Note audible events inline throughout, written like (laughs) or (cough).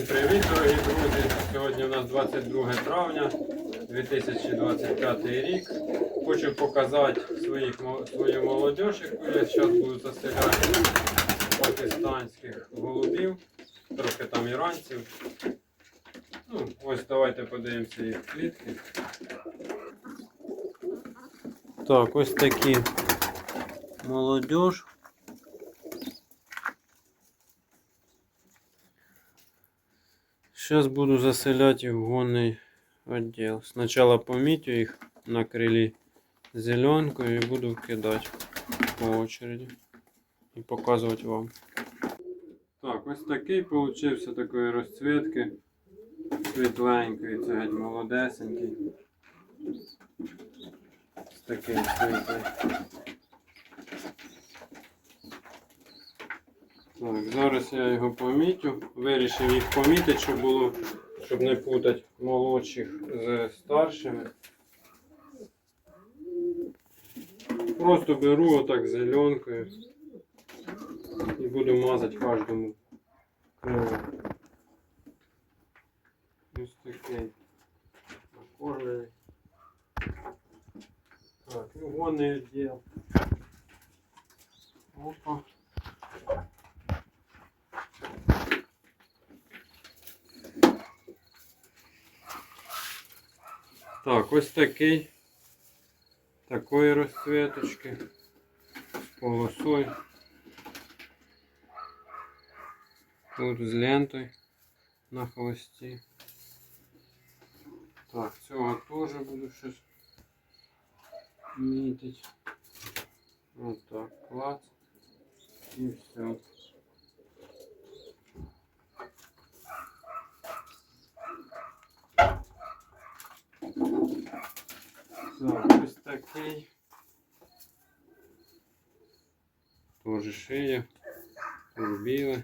Всім привіт, дорогі друзі! Сьогодні у нас 22 травня 2025 рік. Хочу показати своїх, свою молодь, яку я зараз буду заселяти пакистанських голубів, трохи там іранців. Ну, ось давайте подивимося їх клітки. Так, ось такі молодь. Сейчас буду заселять их в гонный отдел. Сначала помітю їх на крилі зеленкою і буду кидати по очереді і показувати вам. Так, ось такий получився такої розцвітки. Світленький, це геть молодесенький. Ось такий світлий. Так, зараз я його помітю. Вирішив їх помітити, щоб було, щоб не путати молодших з старшими. Просто беру отак зеленкою і буду мазати кожному крилу. Ось такий накормлений. Так, і гонний відділ. Опа. Так, ось такий. Такої розцветочки. З полосою. Тут з лентою на хвості. Так, цього теж буду щось мітити. Ось так, клац. І все. Так, ось такий. Тоже шия. Тут біле.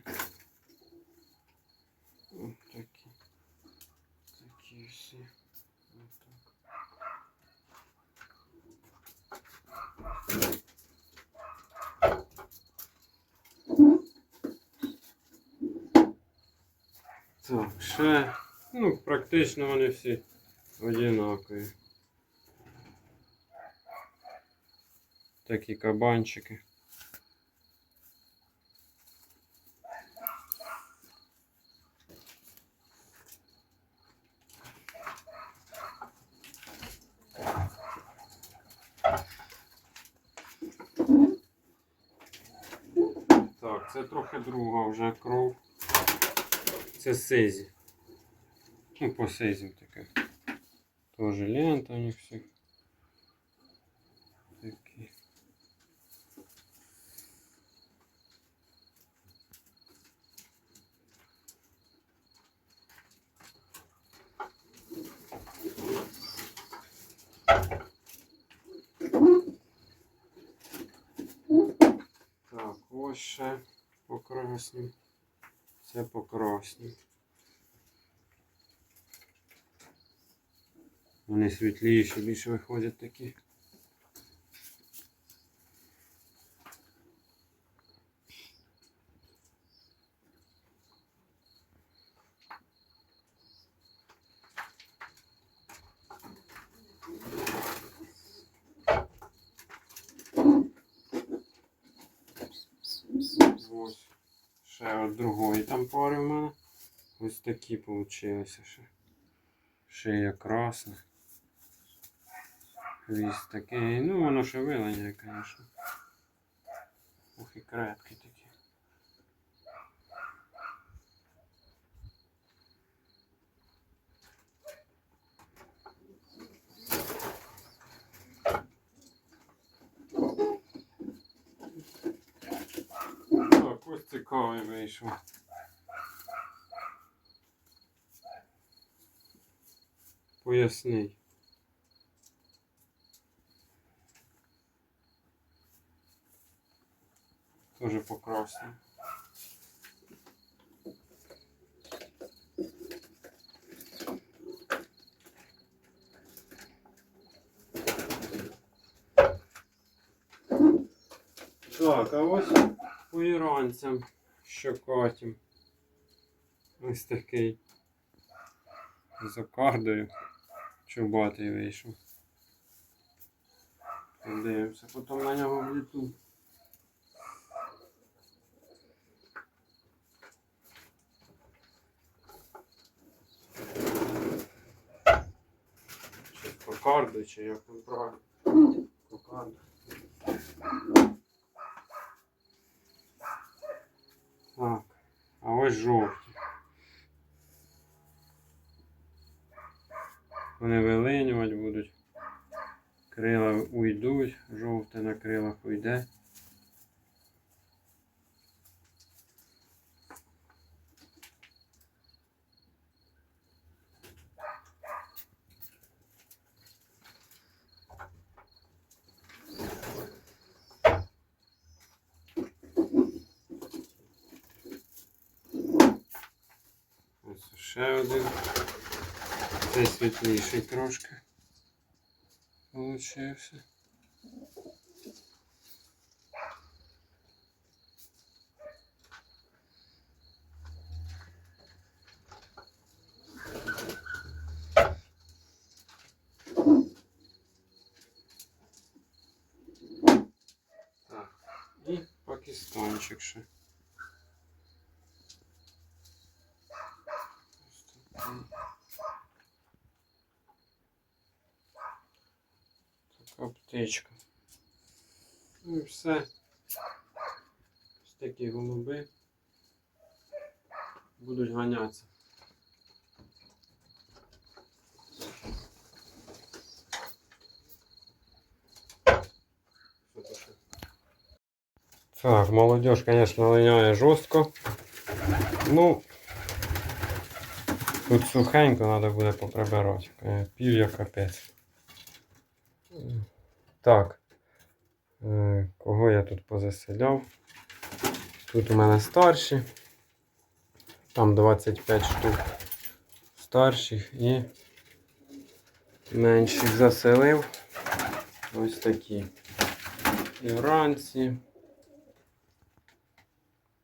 Такі. Всі. Так, ще, ну, практично вони всі одинакові. Такі кабанчики. Так, це трохи друга вже кров. Це сизі. Ну, по сизі таке. Тоже лента у них всіх. Такі. Так, ось ще по краснім. Це по. Вони світліші, більше виходять такі. Ось ще от другої там пари в мене. Ось такі получилися ще. Шия красна. Хвіст такий. Ну воно ще виленяє, звісно. Ох і крепкі такі. Так, ось цікавий вийшов. Поясний. Тоже покрасно. Так, а ось по іранцям що катім. Ось такий з окардою чубатий вийшов. Подивимося, потім на нього в YouTube. Чи кокарди, чи як там правильно? Кокарди. Так, а ось жовті. Вони вилинювати будуть. Крила уйдуть, жовте на крилах уйде. ще один. Цей світліший трошки. Получився. Так, і пакистанчик ще. Така птичка. Ну і все. Ось такі голуби будуть ганятися. Що то ще? Так, молодежь, конечно, линяє жорстко. Ну, тут сухенько треба буде поприбирати. Е, Пів'я капець. Так. Е, Кого я тут позаселяв? Тут у мене старші. Там 25 штук старших і менших заселив. Ось такі. Іранці.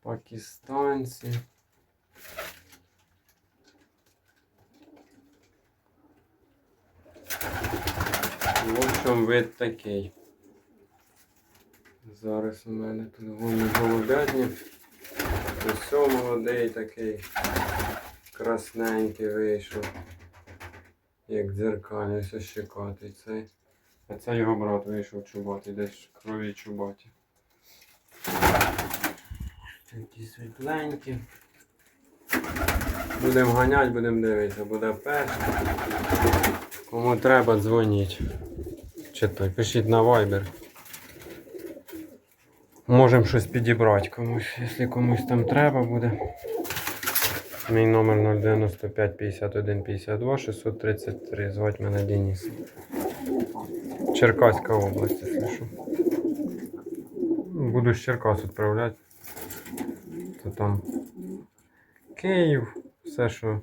Пакистанці. Общем, вид такий. Зараз у мене тут гоні голубятні. Ось молодий такий красненький вийшов. Як дзеркальний, ось щекатий цей. А це його брат вийшов чубатий, десь в крові чубаті. Такі світленькі. Будемо ганяти, будемо дивитися, буде перший. Кому треба, дзвоніть. Чи пишіть на Viber. Можемо щось підібрати комусь, якщо комусь там треба буде. Мій номер 095 51 52 633. Звати мене Денис. Черкаська область, якщо що. Буду з Черкас відправляти. То там Київ, все, що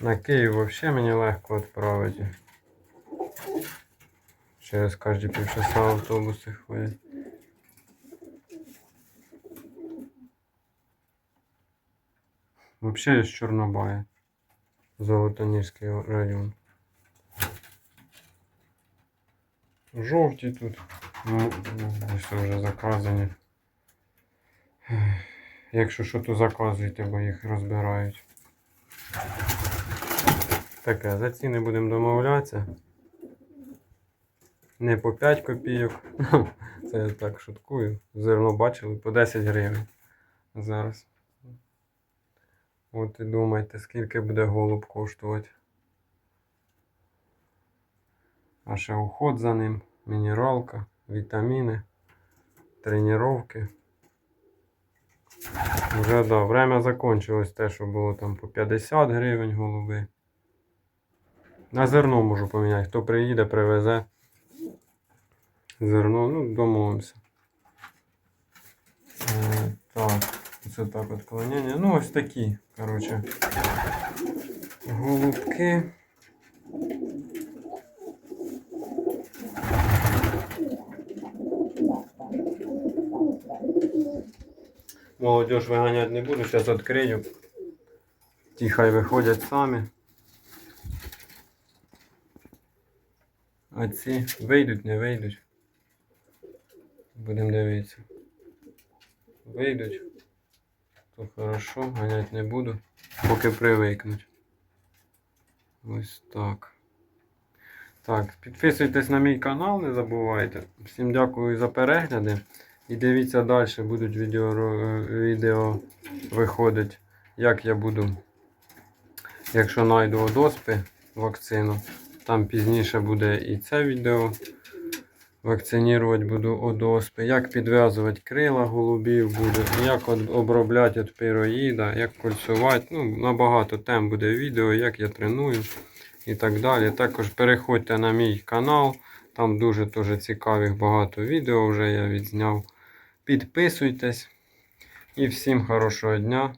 на Київ взагалі мені легко відправити. Через кожні півчаса автобуси ходять. Взагалі з Чорнобая. Золотоніжський район. Жовті тут. Ну, ось вже заказані. Якщо що, то заказуйте, бо їх розбирають. Таке, за ціни будемо домовлятися. Не по 5 копійок. (laughs) Це я так шуткую. Зерно бачили по 10 гривень зараз. От і думайте, скільки буде голуб коштувати. А ще уход за ним, мінералка, вітаміни, тренування. Вже да, время закончилось те, що було там по 50 гривень голуби. На зерно можу поміняти. Хто приїде, привезе зерно, ну, домовимося. Е, так, це так відклонення. Ну, ось такі, коротше, голубки. Молодежь виганяти не буду, зараз відкрию. Ті хай виходять самі. А ці вийдуть, не вийдуть. Будемо дивитися. Вийдуть. То хорошо, ганять не буду, поки привикнуть. Ось так. Так, підписуйтесь на мій канал, не забувайте. Всім дякую за перегляди. І дивіться далі, будуть відео, ро- відео виходить, як я буду, якщо знайду одоспи вакцину. Там пізніше буде і це відео. Вакцинувати буду одоспи, як підв'язувати крила голубів буду, як обробляти від пироїда, як кольцувати. Ну, набагато тем буде відео, як я треную і так далі. Також переходьте на мій канал, там дуже дуже цікавих багато відео вже я відзняв. Підписуйтесь і всім хорошого дня,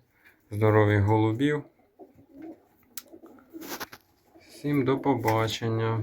здорових голубів. Всім до побачення.